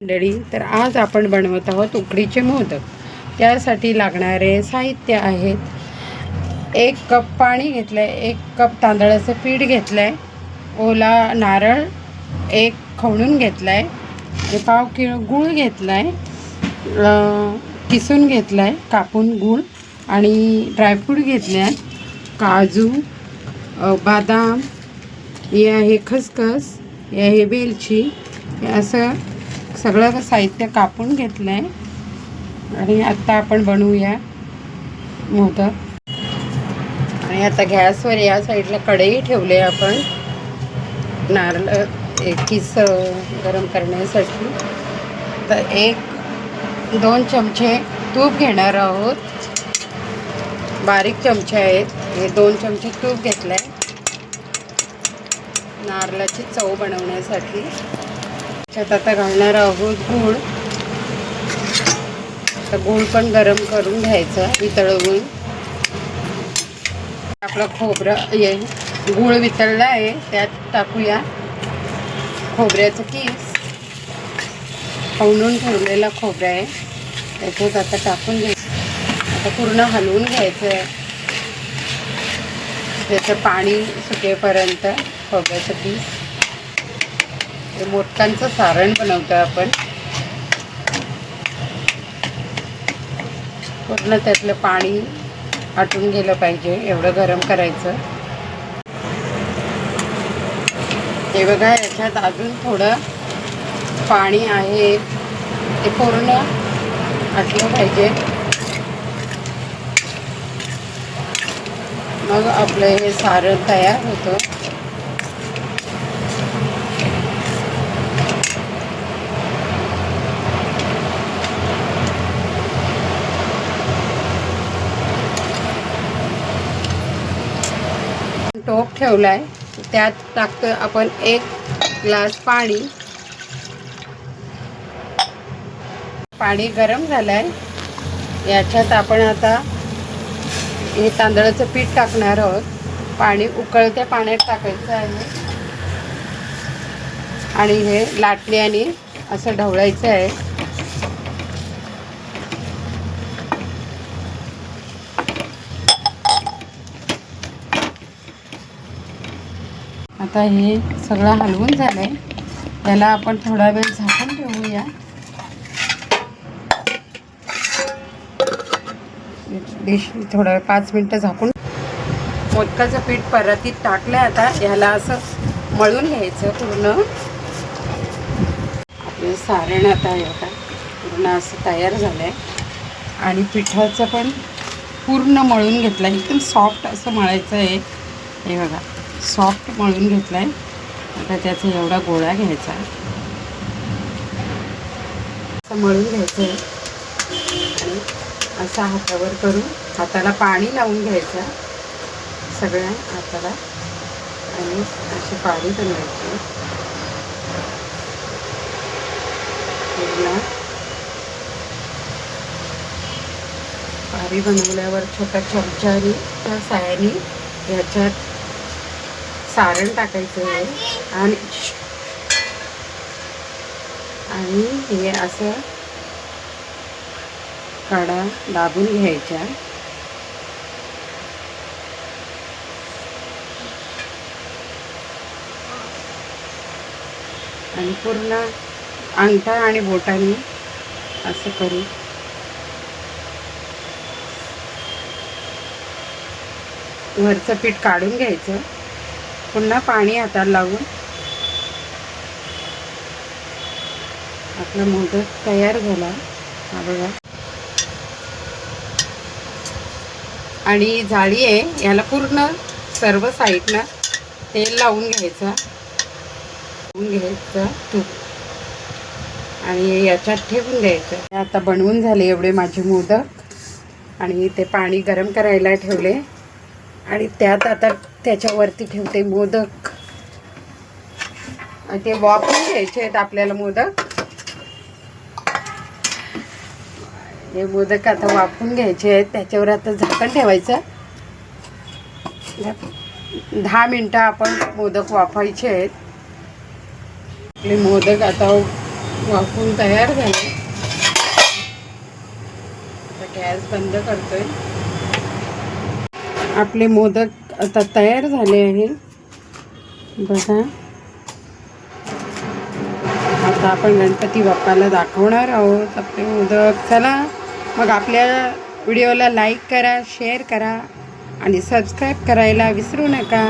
मंडळी तर आज आपण बनवत आहोत उकडीचे मोदक. त्यासाठी लागणारे साहित्य आहेत एक कप पाणी घेतलं आहे एक कप तांदळाचं पीठ घेतलं आहे ओला नारळ एक खवणून घेतला आहे पाव किलो गूळ घेतला आहे किसून घेतला आहे कापून गूळ आणि ड्रायफ्रूट घेतले आहे काजू बदाम हे आहे खसखस हे आहे वेलची असं सगळं साहित्य कापून घेतलं आहे आणि आत्ता आपण बनवूया मोदक. आणि आता गॅसवर या साईडला कढई ठेवले आपण. नारळ एक किस गरम करण्यासाठी. तर एक दोन चमचे तूप घेणार आहोत. बारीक चमचे आहेत. हे दोन चमचे तूप घेतलं आहे नारळाची चव बनवण्यासाठी. त्यात आता घालणार आहोत गूळ. आता गूळ पण गरम करून घ्यायचा वितळवून. आपलं खोबरं ये गूळ वितळला आहे त्यात टाकूया. खोबऱ्याचं किस. खवणून ठेवलेला खोबरं आहे. त्याच्यात आता टाकून घ्यायचं आता पूर्ण हलवून घ्यायचं आहे त्याचं पाणी सुटेपर्यंत खोबऱ्याचं पीस हे मोदकांचं सारण बनवतो आपण. पूर्ण त्यातलं पाणी आटून गेलं पाहिजे एवढं गरम करायचं. हे बघा याच्यात अजून थोडं पाणी आहे. ते पूर्ण आटलं पाहिजे. मग आपलं हे सारण तयार होतं. टोप ठेवला आहे त्यात टाकतोय आपण एक ग्लास पाणी. पाणी गरम झालंय. याच्यात आपण आता हे तांदळाचं पीठ टाकणार आहोत. पाणी उकळत्या पाण्यात टाकायचं आहे. आणि हे लाटण्याने असं ढवळायचं आहे. आता हे सगळं हलवून झालं आहे त्याला आपण थोडा वेळ झाकून ठेवूया. डिश थोडा वेळ पाच मिनटं झाकून. मोदकाचं पीठ परतीत टाकलं आता. ह्याला असं मळून घ्यायचं पूर्ण. आपलं सारण आता आता पूर्ण असं तयार झालं आहे आणि पिठाचं पण पूर्ण मळून घेतलं आहे एकदम सॉफ्ट असं मळायचं आहे. हे बघा. सॉफ्ट मळून घेतलं आहे आता त्याचा एवढा गोळा घ्यायचा. असं मळून घ्यायचं आहे आणि असा हातावर करून हाताला पाणी लावून घ्यायचं. सगळ्या हाताला. आणि अशी पाणी बनवायची. पूर्ण. पारी बनवल्यावर छोट्या चमच्यानी त्या सायानी ह्याच्यात सारण टाकायचं आहे. आणि आणि हे असं काढा दाबून घ्यायच्या. आणि पूर्ण अंगठा आणि बोटाने असं करू. वरचं पीठ काढून घ्यायचं. पुन्हा पाणी हाताला लावून आपला मोदक तयार झाला. हा बघा. आणि जाळी आहे याला पूर्ण सर्व साईडनं तेल लावून घ्यायचं. लावून घ्यायचं तूप. आणि याच्यात ठेवून द्यायचं. आता बनवून झाले एवढे माझे मोदक. आणि ते पाणी गरम करायला ठेवले. आणि त्यात आता त्याच्यावरती ठेवते मोदक. आणि ते वापरून घ्यायचे आहेत आपल्याला मोदक. हे मोदक आता वापरून घ्यायचे आहेत. त्याच्यावर आता झाकण ठेवायचं. दहा मिनटं आपण मोदक वाफायचे आहेत. आपले मोदक आता वाफून तयार झाले. गॅस बंद करतोय. आपले मोदक आता तयार झाले आहे. बघा. आता आपण गणपती बाप्पाला दाखवणार आहोत आपले मोदक. चला मग आपल्या व्हिडिओला लाईक करा शेअर करा आणि सबस्क्राईब करायला विसरू नका.